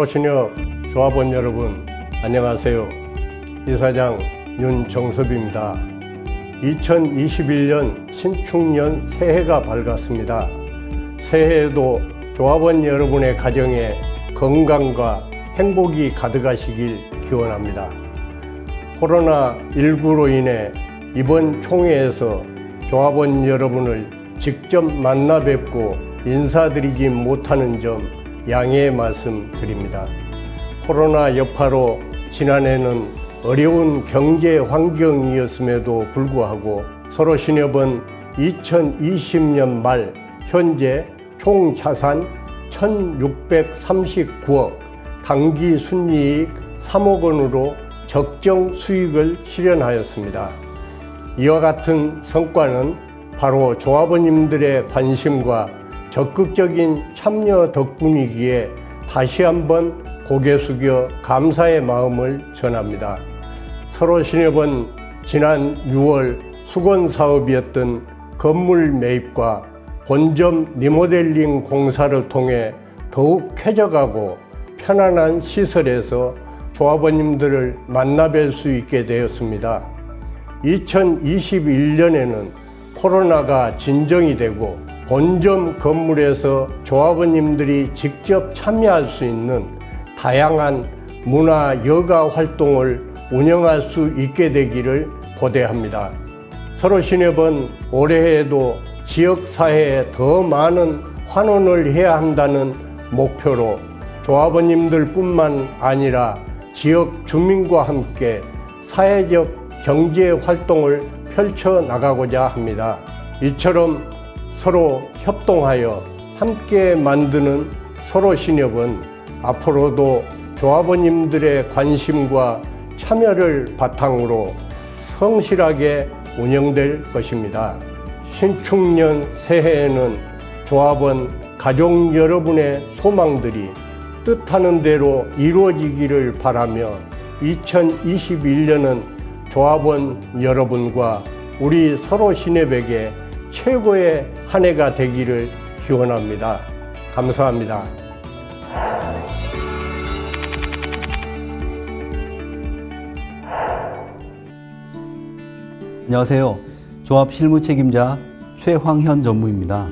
서로신협 조합원 여러분 안녕하세요. 이사장 윤정섭입니다. 2021년 신축년 새해가 밝았습니다. 새해에도 조합원 여러분의 가정에 건강과 행복이 가득하시길 기원합니다. 코로나19로 인해 이번 총회에서 조합원 여러분을 직접 만나 뵙고 인사드리지 못하는 점 양해의 말씀 드립니다. 코로나 여파로 지난해는 어려운 경제 환경이었음에도 불구하고 서로신협은 2020년 말 현재 총 자산 1639억, 당기 순이익 3억 원으로 적정 수익을 실현하였습니다. 이와 같은 성과는 바로 조합원님들의 관심과 적극적인 참여 덕분이기에 다시 한번 고개 숙여 감사의 마음을 전합니다. 서로신협은 지난 6월 수건 사업이었던 건물 매입과 본점 리모델링 공사를 통해 더욱 쾌적하고 편안한 시설에서 조합원님들을 만나 뵐 수 있게 되었습니다. 2021년에는 코로나가 진정이 되고 본점 건물에서 조합원님들이 직접 참여할 수 있는 다양한 문화 여가 활동을 운영할 수 있게 되기를 고대합니다. 서로신협은 올해에도 지역사회에 더 많은 환원을 해야 한다는 목표로 조합원님들 뿐만 아니라 지역 주민과 함께 사회적 경제 활동을 펼쳐 나가고자 합니다. 이처럼 서로 협동하여 함께 만드는 서로 신협은 앞으로도 조합원님들의 관심과 참여를 바탕으로 성실하게 운영될 것입니다. 신축년 새해에는 조합원 가족 여러분의 소망들이 뜻하는 대로 이루어지기를 바라며 2021년은 조합원 여러분과 우리 서로 신협에게 최고의 한 해가 되기를 기원합니다. 감사합니다. 안녕하세요. 조합 실무 책임자 최황현 전무입니다.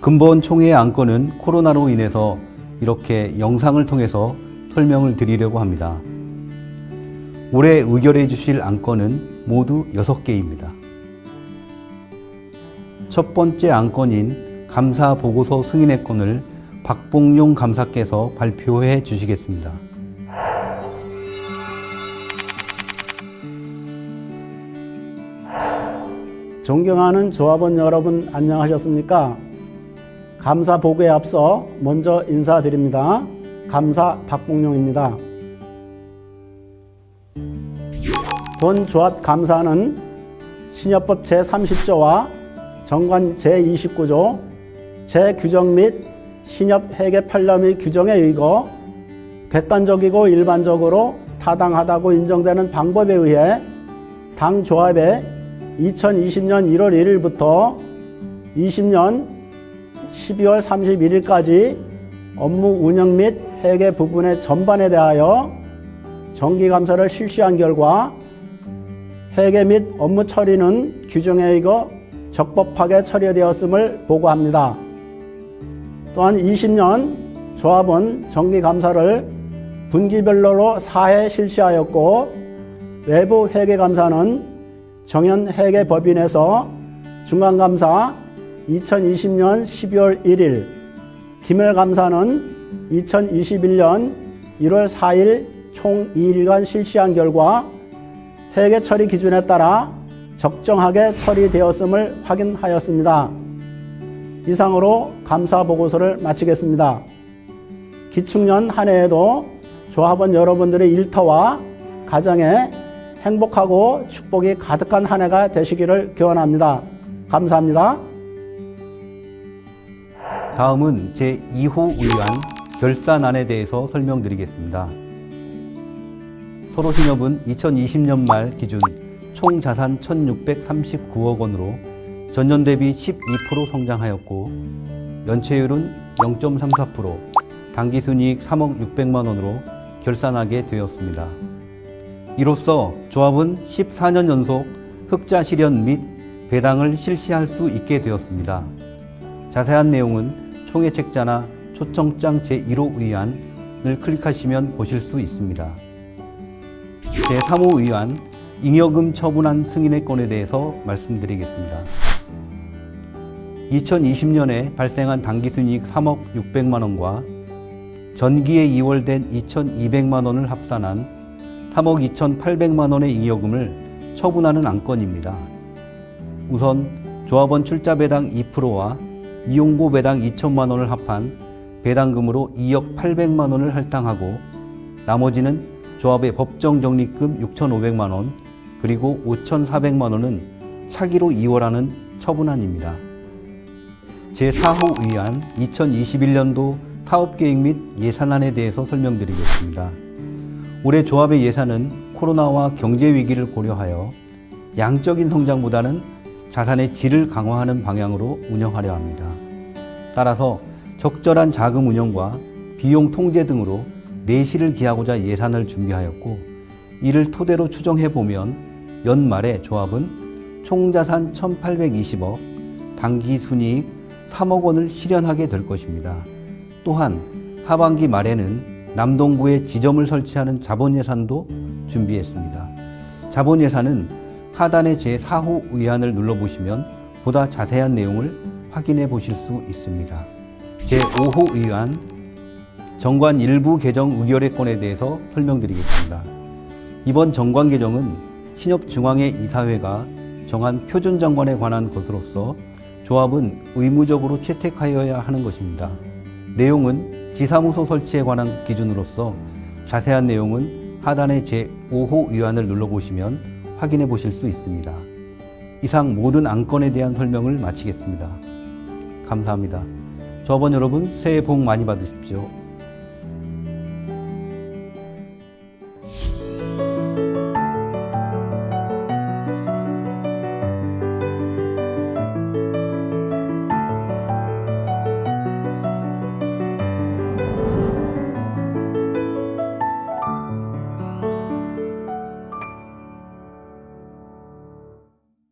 근본 총회의 안건은 코로나로 인해서 이렇게 영상을 통해서 설명을 드리려고 합니다. 올해 의결해 주실 안건은 모두 6개입니다. 첫 번째 안건인 감사 보고서 승인의 건을 박봉용 감사께서 발표해 주시겠습니다. 존경하는 조합원 여러분 안녕하셨습니까? 감사 보고에 앞서 먼저 인사드립니다. 감사 박봉용입니다. 본 조합 감사는 신협법 제30조와 정관 제29조 제규정 및 신협 회계 편람의 규정에 의거 객관적이고 일반적으로 타당하다고 인정되는 방법에 의해 당 조합의 2020년 1월 1일부터 20년 12월 31일까지 업무 운영 및 회계 부분의 전반에 대하여 정기 감사를 실시한 결과 회계 및 업무 처리는 규정에 의거 적법하게 처리되었음을 보고합니다. 또한 20년 조합은 정기 감사를 분기별로 4회 실시하였고 외부 회계 감사는 정현 회계 법인에서 중간 감사 2020년 12월 1일, 기밀 감사는 2021년 1월 4일 총 2일간 실시한 결과 회계 처리 기준에 따라 적정하게 처리되었음을 확인하였습니다. 이상으로 감사 보고서를 마치겠습니다. 기축년 한 해에도 조합원 여러분들의 일터와 가정에 행복하고 축복이 가득한 한 해가 되시기를 기원합니다. 감사합니다. 다음은 제2호 의안 결산안에 대해서 설명드리겠습니다. 서로신협은 2020년 말 기준 총 자산 1,639억 원으로 전년 대비 12% 성장하였고 연체율은 0.34%, 당기순이익 3억 600만 원으로 결산하게 되었습니다. 이로써 조합은 14년 연속 흑자 실현 및 배당을 실시할 수 있게 되었습니다. 자세한 내용은 총회 책자나 초청장 제1호 의안을 클릭하시면 보실 수 있습니다. 제3호 의안 잉여금 처분한 승인의 건에 대해서 말씀드리겠습니다. 2020년에 발생한 당기순이익 3억 600만 원과 전기에 이월된 2,200만 원을 합산한 3억 2,800만 원의 잉여금을 처분하는 안건입니다. 우선 조합원 출자 배당 2%와 이용고 배당 2천만 원을 합한 배당금으로 2억 800만 원을 할당하고 나머지는 조합의 법정 적립금 6,500만 원 그리고 5,400만 원은 차기로 이월하는 처분안입니다. 제4호 의안 2021년도 사업계획 및 예산안에 대해서 설명드리겠습니다. 올해 조합의 예산은 코로나와 경제 위기를 고려하여 양적인 성장보다는 자산의 질을 강화하는 방향으로 운영하려 합니다. 따라서 적절한 자금 운영과 비용 통제 등으로 내실을 기하고자 예산을 준비하였고 이를 토대로 추정해 보면 연말에 조합은 총자산 1,820억, 당기 순이익 3억 원을 실현하게 될 것입니다. 또한 하반기 말에는 남동구에 지점을 설치하는 자본 예산도 준비했습니다. 자본 예산은 하단의 제4호 의안을 눌러보시면 보다 자세한 내용을 확인해 보실 수 있습니다. 제5호 의안 정관 일부 개정 의결의 건에 대해서 설명드리겠습니다. 이번 정관 개정은 신협중앙회 이사회가 정한 표준 정관에 관한 것으로서 조합은 의무적으로 채택하여야 하는 것입니다. 내용은 지사무소 설치에 관한 기준으로서 자세한 내용은 하단의 제5호 의안을 눌러보시면 확인해 보실 수 있습니다. 이상 모든 안건에 대한 설명을 마치겠습니다. 감사합니다. 조합원 여러분 새해 복 많이 받으십시오.